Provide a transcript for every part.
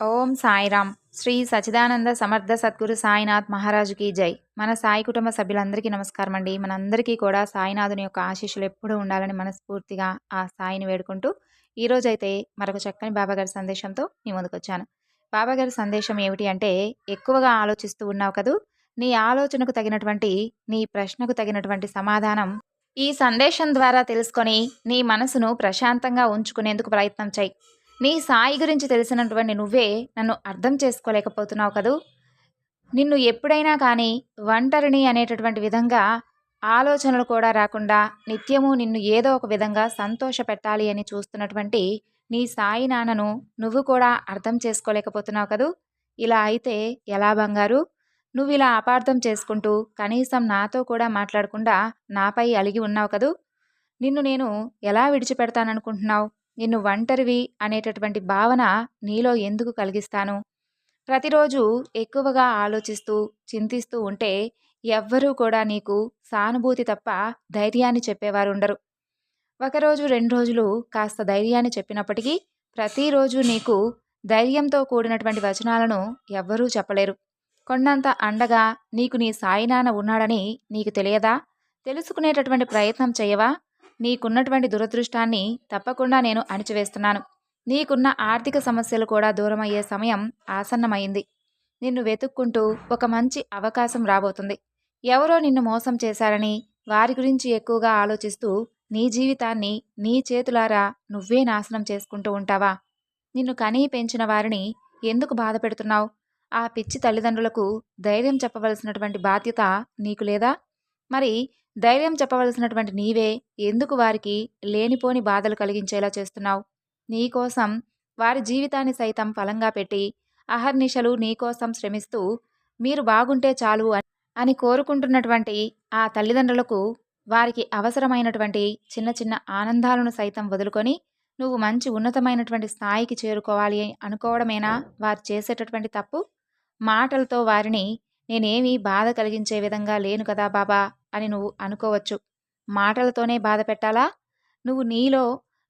ఓం సాయిరామ్. శ్రీ సచిదానంద సమర్థ సద్గురు సాయినాథ్ మహారాజుకి జై. మన సాయి కుటుంబ సభ్యులందరికీ నమస్కారం అండి. మనందరికీ కూడా సాయినాథుని యొక్క ఆశీస్సులు ఎప్పుడూ ఉండాలని మనస్ఫూర్తిగా ఆ సాయిని వేడుకుంటూ ఈరోజైతే మరొక చక్కని బాబాగారి సందేశంతో మీ ముందుకొచ్చాను. బాబాగారి సందేశం ఏమిటి అంటే ఎక్కువగా ఆలోచిస్తూ ఉన్నావు కదూ నీ ఆలోచనకు తగినటువంటి నీ ప్రశ్నకు తగినటువంటి సమాధానం ఈ సందేశం ద్వారా తెలుసుకొని నీ మనసును ప్రశాంతంగా ఉంచుకునేందుకు ప్రయత్నం చేయి. నీ సాయి గురించి తెలిసినటువంటి నువ్వే నన్ను అర్థం చేసుకోలేకపోతున్నావు కదూ? నిన్ను ఎప్పుడైనా కానీ ఒంటరిని అనేటటువంటి విధంగా ఆలోచనలు కూడా రాకుండా నిత్యము నిన్ను ఏదో ఒక విధంగా సంతోష పెట్టాలి అని చూస్తున్నటువంటి నీ సాయి నాన్నను నువ్వు కూడా అర్థం చేసుకోలేకపోతున్నావు కదూ? ఇలా అయితే ఎలా బంగారు? నువ్వు ఇలా అపార్థం చేసుకుంటూ కనీసం నాతో కూడా మాట్లాడకుండా నాపై అలిగి ఉన్నావు కదూ? నిన్ను నేను ఎలా విడిచిపెడతాననుకుంటున్నావు? నిన్ను ఒంటరివి అనేటటువంటి భావన నీలో ఎందుకు కలిగిస్తాను? ప్రతిరోజు ఎక్కువగా ఆలోచిస్తూ చింతిస్తూ ఉంటే ఎవ్వరూ కూడా నీకు సానుభూతి తప్ప ధైర్యాన్ని చెప్పేవారు ఉండరు ఒకరోజు రెండు రోజులు కాస్త ధైర్యాన్ని చెప్పినప్పటికీ ప్రతిరోజు నీకు ధైర్యంతో కూడినటువంటి వచనాలను ఎవ్వరూ చెప్పలేరు. కొండంత అండగా నీకు నీ సాయినాన్న ఉన్నాడని నీకు తెలియదా? తెలుసుకునేటటువంటి ప్రయత్నం చేయవా? నీకున్నటువంటి దురదృష్టాన్ని తప్పకుండా నేను అణిచివేస్తున్నాను. నీకున్న ఆర్థిక సమస్యలు కూడా దూరమయ్యే సమయం ఆసన్నమైంది. నిన్ను వెతుక్కుంటూ ఒక మంచి అవకాశం రాబోతుంది. ఎవరో నిన్ను మోసం చేశారని వారి గురించి ఎక్కువగా ఆలోచిస్తూ నీ జీవితాన్ని నీ చేతులారా నువ్వే నాశనం చేసుకుంటూ ఉంటావా? నిన్ను కనీ పెంచిన వారిని ఎందుకు బాధ పెడుతున్నావు? ఆ పిచ్చి తల్లిదండ్రులకు ధైర్యం చెప్పవలసినటువంటి బాధ్యత నీకు లేదా? మరి ధైర్యం చెప్పవలసినటువంటి నీవే ఎందుకు వారికి లేనిపోని బాధలు కలిగించేలా చేస్తున్నావు? నీకోసం వారి జీవితాన్ని సైతం ఫలంగా పెట్టి అహర్నిశలు నీకోసం శ్రమిస్తూ మీరు బాగుంటే చాలు అని కోరుకుంటున్నటువంటి ఆ తల్లిదండ్రులకు వారికి అవసరమైనటువంటి చిన్న చిన్న ఆనందాలను సైతం వదులుకొని నువ్వు మంచి ఉన్నతమైనటువంటి స్థాయికి చేరుకోవాలి అనుకోవడమేనా వారు చేసేటటువంటి తప్పు? మాటలతో వారిని నేనేమీ బాధ కలిగించే విధంగా లేను కదా బాబా. అని నువ్వు అనుకోవచ్చు. మాటలతోనే బాధ పెట్టాలా? నువ్వు నీలో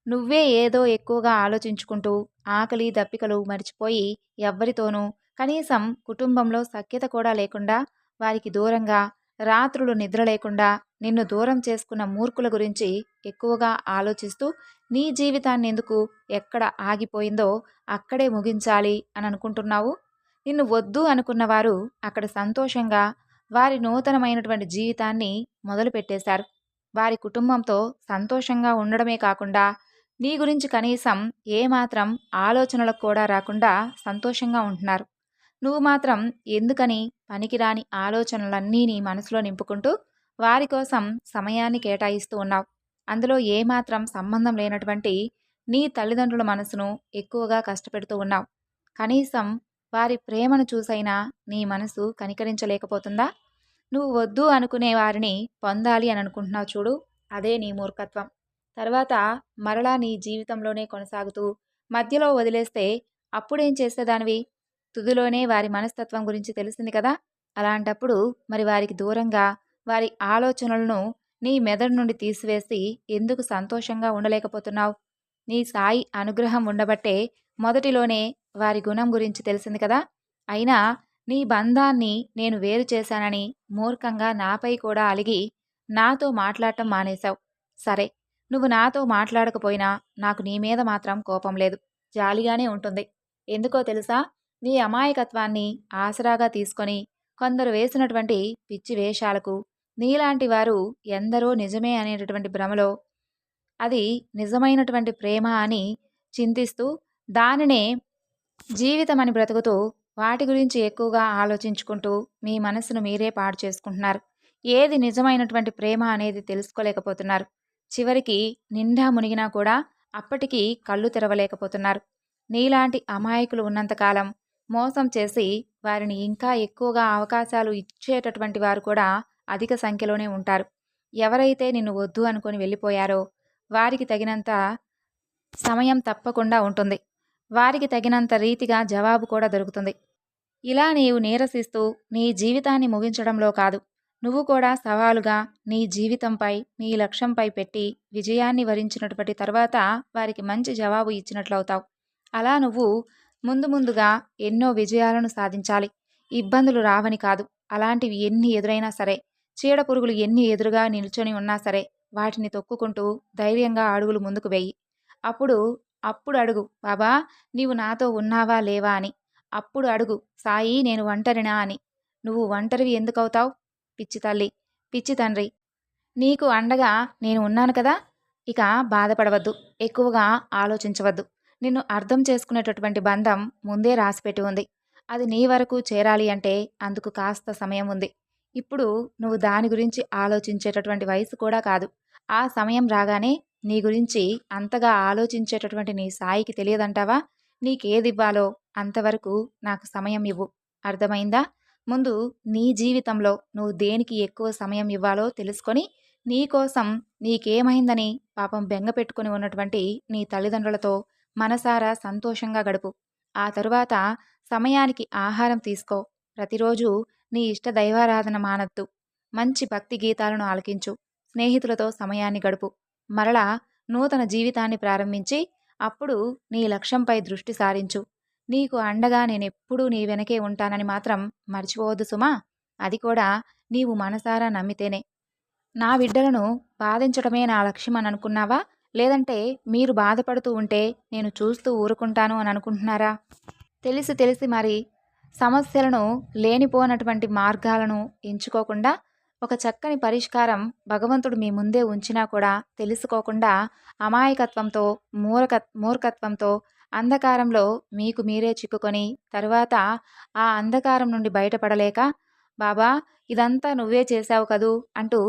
నువ్వే ఏదో ఎక్కువగా ఆలోచించుకుంటూ ఆకలి దప్పికలు మర్చిపోయి ఎవ్వరితోనూ కనీసం కుటుంబంలో సఖ్యత కూడా లేకుండా వారికి దూరంగా రాత్రులు నిద్ర లేకుండా నిన్ను దూరం చేసుకున్న మూర్ఖుల గురించి ఎక్కువగా ఆలోచిస్తూ నీ జీవితాన్ని ఎందుకు ఎక్కడ ఆగిపోయిందో అక్కడే ముగించాలి అని అనుకుంటున్నావు నిన్ను వద్దు అనుకున్నవారు అక్కడ సంతోషంగా వారి నూతనమైనటువంటి జీవితాన్ని మొదలుపెట్టేశారు. వారి కుటుంబంతో సంతోషంగా ఉండడమే కాకుండా నీ గురించి కనీసం ఏమాత్రం ఆలోచనలకు కూడా రాకుండా సంతోషంగా ఉంటున్నారు. నువ్వు మాత్రం ఎందుకని పనికిరాని ఆలోచనలన్నీ నీ మనసులో నింపుకుంటూ వారి కోసం సమయాన్ని కేటాయిస్తూ ఉన్నావు. అందులో ఏమాత్రం సంబంధం లేనటువంటి నీ తల్లిదండ్రుల మనసును ఎక్కువగా కష్టపెడుతూ ఉన్నావు. కనీసం వారి ప్రేమను చూసైనా నీ మనసు కనికరించలేకపోతుందా? నువ్వు వద్దు అనుకునే వారిని పొందాలి అని అనుకుంటున్నావు చూడు. అదే నీ మూర్ఖత్వం. తర్వాత మరలా నీ జీవితంలోనే కొనసాగుతూ మధ్యలో వదిలేస్తే అప్పుడేం చేసేదానివి? తుదిలోనే వారి మనస్తత్వం గురించి తెలిసింది కదా? అలాంటప్పుడు మరి వారికి దూరంగా వారి ఆలోచనలను నీ మెదడు నుండి తీసివేసి ఎందుకు సంతోషంగా ఉండలేకపోతున్నావు? నీ సాయి అనుగ్రహం ఉండబట్టే మొదటిలోనే వారి గుణం గురించి తెలిసింది కదా? అయినా నీ బంధాన్ని నేను వేరు చేశానని మూర్ఖంగా నాపై కూడా అలిగి నాతో మాట్లాడటం మానేశావు. సరే నువ్వు నాతో మాట్లాడకపోయినా నాకు నీ మీద మాత్రం కోపం లేదు. జాలిగానే ఉంటుంది. ఎందుకో తెలుసా? నీ అమాయకత్వాన్ని ఆసరాగా తీసుకొని కొందరు వేసినటువంటి పిచ్చి వేషాలకు నీలాంటి వారు ఎందరో నిజమే అనేటటువంటి భ్రమలో అది నిజమైనటువంటి ప్రేమ అని చింతిస్తూ దానినే జీవితం అని బ్రతుకుతూ వాటి గురించి ఎక్కువగా ఆలోచించుకుంటూ మీ మనసును మీరే పాడు చేసుకుంటున్నారు. ఏది నిజమైనటువంటి ప్రేమ అనేది తెలుసుకోలేకపోతున్నారు. చివరికి నిండా మునిగినా కూడా అప్పటికి కళ్ళు తెరవలేకపోతున్నారు. నీలాంటి అమాయకులు ఉన్నంతకాలం మోసం చేసి వారిని ఇంకా ఎక్కువగా అవకాశాలు ఇచ్చేటటువంటి వారు కూడా అధిక సంఖ్యలోనే ఉంటారు. ఎవరైతే నిన్ను వద్దు అనుకొని వెళ్ళిపోయారో వారికి తగినంత సమయం తప్పకుండా ఉంటుంది. వారికి తగినంత రీతిగా జవాబు కూడా దొరుకుతుంది. ఇలా నీవు నీరసిస్తూ నీ జీవితాన్ని ముగించడంలో కాదు. నువ్వు కూడా సవాలుగా నీ జీవితంపై నీ లక్ష్యంపై పెట్టి విజయాన్ని వరించినటువంటి తర్వాత వారికి మంచి జవాబు ఇచ్చినట్లవుతావు. అలా నువ్వు ముందు ముందుగా ఎన్నో విజయాలను సాధించాలి. ఇబ్బందులు రావని కాదు. అలాంటివి ఎన్ని ఎదురైనా సరే చీడ పురుగులు ఎన్ని ఎదురుగా నిల్చొని ఉన్నా సరే వాటిని తొక్కుకుంటూ ధైర్యంగా అడుగులు ముందుకు వెయ్యి అప్పుడు అప్పుడు అడుగు బాబా నీవు నాతో ఉన్నావా లేవా అని. అప్పుడు అడుగు సాయి నేను ఒంటరినా అని. నువ్వు ఒంటరివి ఎందుకవుతావు పిచ్చి తల్లి పిచ్చి తండ్రి. నీకు అండగా నేను ఉన్నాను కదా ఇక బాధపడవద్దు ఎక్కువగా ఆలోచించవద్దు. నిన్ను అర్థం చేసుకునేటటువంటి బంధం ముందే రాసిపెట్టి ఉంది. అది నీ వరకు చేరాలి అంటే అందుకు కాస్త సమయం ఉంది. ఇప్పుడు నువ్వు దాని గురించి ఆలోచించేటటువంటి వయసు కూడా కాదు. ఆ సమయం రాగానే నీ గురించి అంతగా ఆలోచించేటటువంటి నీ సాయికి తెలియదంటావా? నీకేదివ్వాలో అంతవరకు నాకు సమయం ఇవ్వు. అర్థమైందా? ముందు నీ జీవితంలో నువ్వు దేనికి ఎక్కువ సమయం ఇవ్వాలో తెలుసుకొని నీకోసం నీకేమైందని పాపం బెంగ పెట్టుకుని ఉన్నటువంటి నీ తల్లిదండ్రులతో మనసారా సంతోషంగా గడుపు. ఆ తరువాత సమయానికి ఆహారం తీసుకో. ప్రతిరోజు నీ ఇష్ట దైవారాధన మానద్దు. మంచి భక్తి గీతాలను ఆలకించు. స్నేహితులతో సమయాన్ని గడుపు. మరలా నూతన జీవితాన్ని ప్రారంభించి అప్పుడు నీ లక్ష్యంపై దృష్టి సారించు. నీకు అండగా నేనెప్పుడూ నీ వెనకే ఉంటానని మాత్రం మర్చిపోవద్దు సుమా. అది కూడా నీవు మనసారా నమ్మితేనే. నా బిడ్డలను బాధించడమే నా లక్ష్యం అని అనుకున్నావా? లేదంటే మీరు బాధపడుతూ ఉంటే నేను చూస్తూ ఊరుకుంటాను అని అనుకుంటున్నారా? తెలిసి తెలిసి మరి సమస్యలను లేనిపోనటువంటి మార్గాలను ఎంచుకోకుండా ఒక చక్కని పరిష్కారం భగవంతుడు మీ ముందే ఉంచినా కూడా తెలుసుకోకుండా అమాయకత్వంతో మూర్ఖ మూర్ఖత్వంతో అంధకారంలో మీకు మీరే చిక్కుకొని తరువాత ఆ అంధకారం నుండి బయటపడలేక బాబా ఇదంతా నువ్వే చేశావు కదూ అంటూ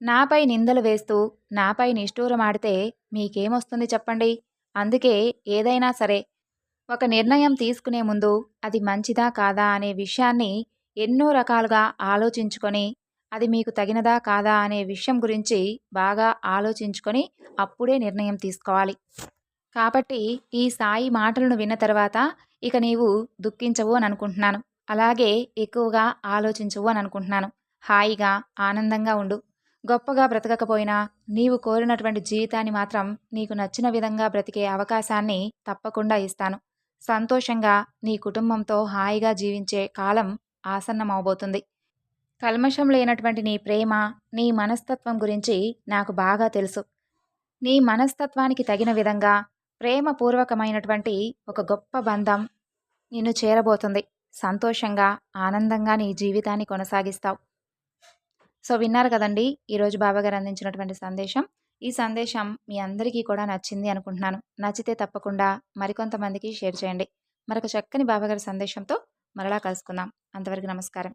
నాపై నిందలు వేస్తూ నాపై నిష్ఠూరమాడితే మీకేమొస్తుంది చెప్పండి? అందుకే ఏదైనా సరే ఒక నిర్ణయం తీసుకునే ముందు అది మంచిదా కాదా అనే విషయాన్ని ఎన్నో రకాలుగా ఆలోచించుకొని అది మీకు తగినదా కాదా అనే విషయం గురించి బాగా ఆలోచించుకొని అప్పుడే నిర్ణయం తీసుకోవాలి. కాబట్టి ఈ సాయి మాటలను విన్న తర్వాత ఇక నీవు దుఃఖించవు అని అనుకుంటున్నాను. అలాగే ఎక్కువగా ఆలోచించవు అని అనుకుంటున్నాను. హాయిగా ఆనందంగా ఉండు. గొప్పగా బ్రతకకపోయినా నీవు కోరినటువంటి జీవితాన్ని మాత్రం నీకు నచ్చిన విధంగా బ్రతికే అవకాశాన్ని తప్పకుండా ఇస్తాను. సంతోషంగా నీ కుటుంబంతో హాయిగా జీవించే కాలం ఆసన్నమవబోతుంది. కల్మషం లేనటువంటి నీ ప్రేమ నీ మనస్తత్వం గురించి నాకు బాగా తెలుసు. నీ మనస్తత్వానికి తగిన విధంగా ప్రేమపూర్వకమైనటువంటి ఒక గొప్ప బంధం నిన్ను చేరబోతుంది. సంతోషంగా ఆనందంగా నీ జీవితాన్ని కొనసాగిస్తావు. సో విన్నారు కదండి ఈరోజు బాబాగారు అందించినటువంటి సందేశం. ఈ సందేశం మీ అందరికీ కూడా నచ్చింది అనుకుంటున్నాను. నచ్చితే తప్పకుండా మరికొంతమందికి షేర్ చేయండి. మరొక చక్కని బాబాగారి సందేశంతో మరలా కలుసుకుందాం. అంతవరకు నమస్కారం.